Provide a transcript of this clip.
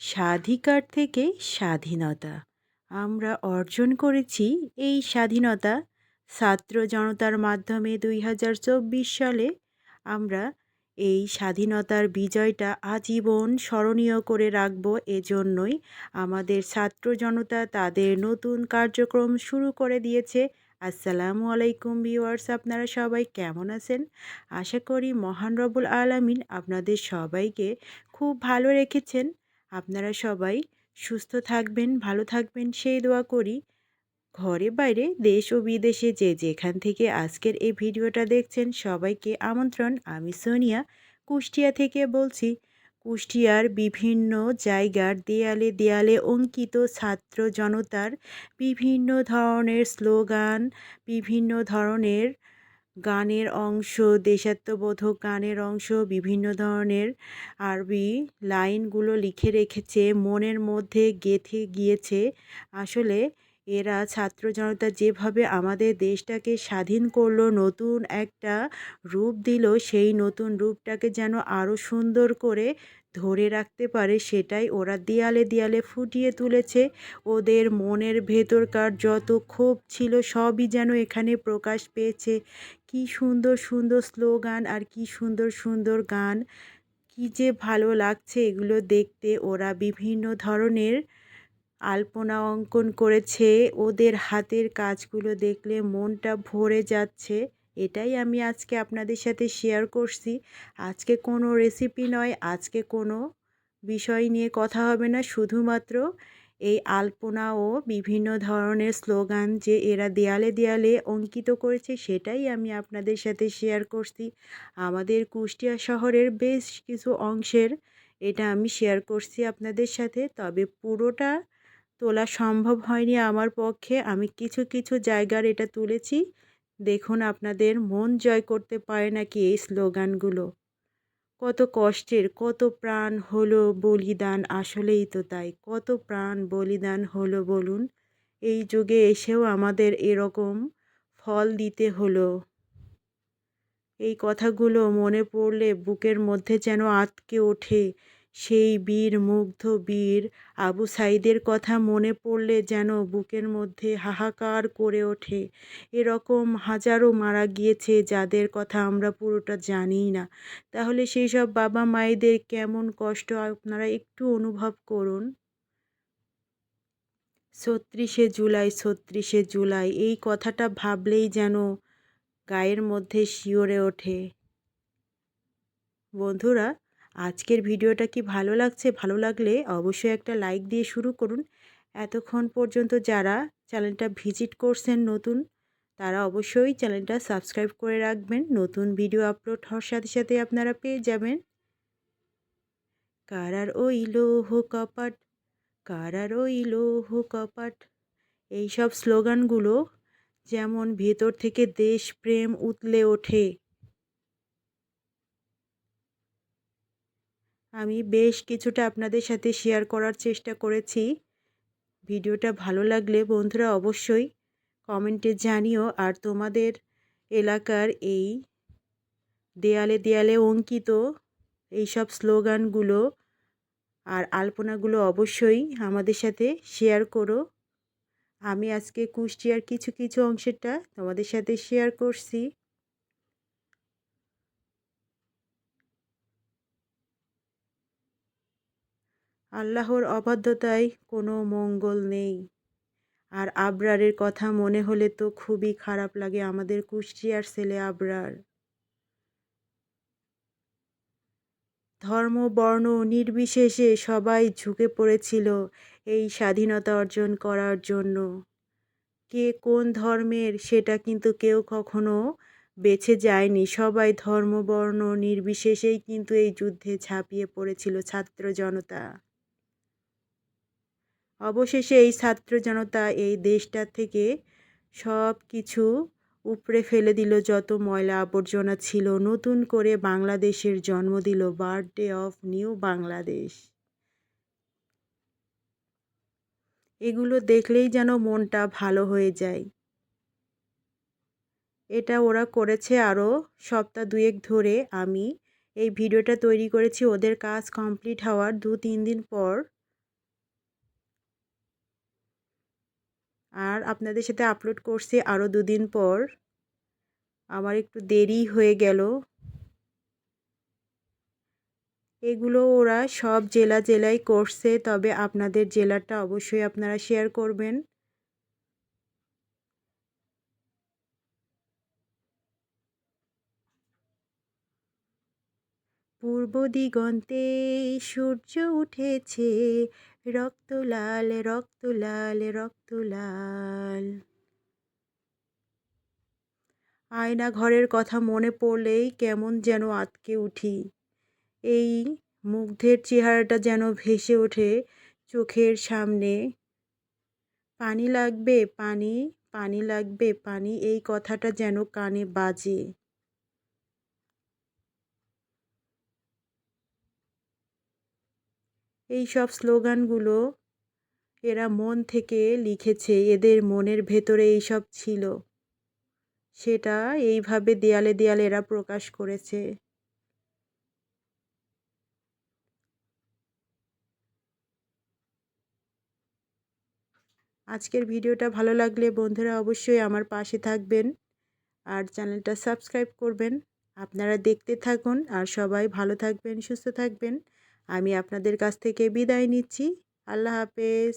স্বাধিকার থেকে স্বাধীনতা। আমরা অর্জন করেছি এই স্বাধীনতা। ছাত্র জনতার মাধ্যমে দুই হাজার চব্বিশ সালে আমরা এই স্বাধীনতার বিজয়টা আজীবন স্মরণীয় করে রাখব। এজন্যই আমাদের ছাত্র জনতা তাদের নতুন কার্যক্রম শুরু করে দিয়েছে। আসসালামু আলাইকুম ভিউয়ার্স, আপনারা সবাই কেমন আছেন? আশা করি মহান রবুল আলামিন আপনাদের সবাইকে খুব ভালো রেখেছেন। আপনারা সবাই সুস্থ থাকবেন, ভালো থাকবেন, সেই দোয়া করি। ঘরে বাইরে দেশ ও বিদেশে যে যেখান থেকে আজকের এই ভিডিওটা দেখছেন সবাইকে আমন্ত্রণ। আমি সোনিয়া, কুষ্টিয়া থেকে বলছি। কুষ্টিয়ার বিভিন্ন জায়গার দেয়ালে দেয়ালে অঙ্কিত ছাত্র জনতার বিভিন্ন ধরনের স্লোগান, বিভিন্ন ধরনের গানের অংশ, দেশাত্মবোধক গানের অংশ, বিভিন্ন ধরনের আরবি লাইনগুলো লিখে রেখেছে। মনের মধ্যে গেঁথে গিয়েছে। আসলে এরা ছাত্র জনতা যেভাবে আমাদের দেশটাকে স্বাধীন করল, নতুন একটা রূপ দিল, সেই নতুন রূপটাকে যেন আরও সুন্দর করে ধরে রাখতে পারে সেটাই ওরা দেয়ালে দেয়ালে ফুটিয়ে তুলেছে। ওদের মনের ভেতরকার যত ক্ষোভ ছিল সবই যেন এখানে প্রকাশ পেয়েছে। কি সুন্দর সুন্দর স্লোগান আর কি সুন্দর সুন্দর গান। কি যে ভালো লাগছে এগুলো দেখতে। ওরা বিভিন্ন ধরনের আলপনা অঙ্কন করেছে। ওদের হাতের কাজগুলো দেখলে মনটা ভরে যাচ্ছে। এটাই আমি আজকে আপনাদের সাথে শেয়ার করছি। আজকে কোনো রেসিপি নয়, আজকে কোনো বিষয় নিয়ে কথা হবে না। শুধুমাত্র এই আলপনা ও বিভিন্ন ধরনের স্লোগান যে এরা দেয়ালে দেয়ালে অঙ্কিত করেছে, সেটাই আমি আপনাদের সাথে শেয়ার করছি। আমাদের কুষ্টিয়া শহরের বেশ কিছু অংশের এটা আমি শেয়ার করছি আপনাদের সাথে। তবে পুরোটা তোলা সম্ভব হয়নি আমার পক্ষে। আমি কিছু কিছু জায়গার এটা তুলেছি। দেখুন আপনাদের মন জয় করতে পারে নাকি এই স্লোগানগুলো। কত কষ্টের, কত প্রাণ হলো বলিদান, আসলেই তো তাই। কত প্রাণ বলিদান হলো বলুন, এই যুগে এসেও আমাদের এরকম ফল দিতে হলো। এই কথাগুলো মনে পড়লে বুকের মধ্যে যেন আটকে ওঠে সেই বীর মুগ্ধ বীর আবু সাইদের কথা মনে পড়লে যেন বুকের মধ্যে হাহাকার করে ওঠে। এরকম হাজারো মারা গিয়েছে যাদের কথা আমরা পুরোটা জানিই না। তাহলে সেই সব বাবা মায়েদের কেমন কষ্ট আপনারা একটু অনুভব করুন। ছত্রিশে জুলাই ছত্রিশে জুলাই, এই কথাটা ভাবলেই যেন গায়ের মধ্যে শিওরে ওঠে। বন্ধুরা আজকের ভিডিওটা কি ভালো লাগছে? ভালো লাগলে অবশ্যই একটা লাইক দিয়ে শুরু করুন। এতক্ষণ পর্যন্ত যারা চ্যানেলটা ভিজিট করছেন নতুন, তারা অবশ্যই চ্যানেলটা সাবস্ক্রাইব করে রাখবেন। নতুন ভিডিও আপলোড হওয়ার সাথে সাথে আপনারা পেয়ে যাবেন। কারার ওই লোহ কপাট, কারার ওই লোহ কপাট। এইসব স্লোগানগুলো যেমন ভেতর থেকে দেশপ্রেম উতলে ওঠে আমি বেশ কিছুটা আপনাদের সাথে শেয়ার করার চেষ্টা করেছি। ভিডিওটা ভালো লাগলে বন্ধুরা অবশ্যই কমেন্টে জানিও। আর তোমাদের এলাকার এই দেয়ালে দেয়ালে অঙ্কিত এইসব স্লোগানগুলো আর আলপনাগুলো অবশ্যই আমাদের সাথে শেয়ার করো। আমি আজকে কুষ্টিয়ার কিছু কিছু অংশেরটা তোমাদের সাথে শেয়ার করছি। আল্লাহর অবাধ্যতায় কোনো মঙ্গল নেই। আর আবরারের কথা মনে হলে তো খুবই খারাপ লাগে আমাদের কুষ্টিয়ার ছেলে আবরার। ধর্ম, বর্ণ নির্বিশেষে সবাই ঝুঁকে পড়েছিল এই স্বাধীনতা অর্জন করার জন্য। কে কোন ধর্মের সেটা কিন্তু কেউ কখনো বেছে যায়নি। সবাই ধর্ম, বর্ণ নির্বিশেষেই কিন্তু এই যুদ্ধে ঝাঁপিয়ে পড়েছিল ছাত্র জনতা। অবশেষে এই ছাত্র জনতা এই দেশটা থেকে সব কিছু উপড়ে ফেলে দিল। যত ময়লা আবর্জনা ছিল, নতুন করে বাংলাদেশের জন্ম দিল। Birthday of new Bangladesh. এগুলো দেখলেই যেন মনটা ভালো হয়ে যায়। এটা ওরা করেছে আরও সপ্তাহ দুয়েক ধরে। আমি এই ভিডিওটা তৈরি করেছি। ওদের কাজ কমপ্লিট হওয়ার দু তিন দিন পর আর আপনাদের সাথে আপলোড করছি আরও দুদিন পর। আমার একটু দেরি হয়ে গেল। এগুলো ওরা সব জেলা জেলায় করছে, তবে আপনাদের জেলাটা অবশ্যই আপনারা শেয়ার করবেন। পূর্ব দিগন্তে সূর্য উঠেছে রক্ত লাল রক্ত লাল রক্ত লাল। আয়না ঘরের কথা মনে পড়লেই কেমন যেন আতকে উঠি। এই মুগ্ধের চেহারাটা যেন ভেসে ওঠে চোখের সামনে। পানি লাগবে, পানি পানি লাগবে, পানি, এই কথাটা যেন কানে বাজে। এই সব স্লোগানগুলো এরা মন থেকে লিখেছে, এদের মনের ভেতরে এইসব ছিল। সেটা এইভাবে দেয়ালে দেয়ালে এরা প্রকাশ করেছে। আজকের ভিডিওটা ভালো লাগলে বন্ধুরা অবশ্যই আমার পাশে থাকবেন আর চ্যানেলটা সাবস্ক্রাইব করবেন। আপনারা দেখতে থাকুন আর সবাই ভালো থাকবেন, সুস্থ থাকবেন। আমি আপনাদের কাছ থেকে বিদায় নিচ্ছি। আল্লাহ হাফেজ।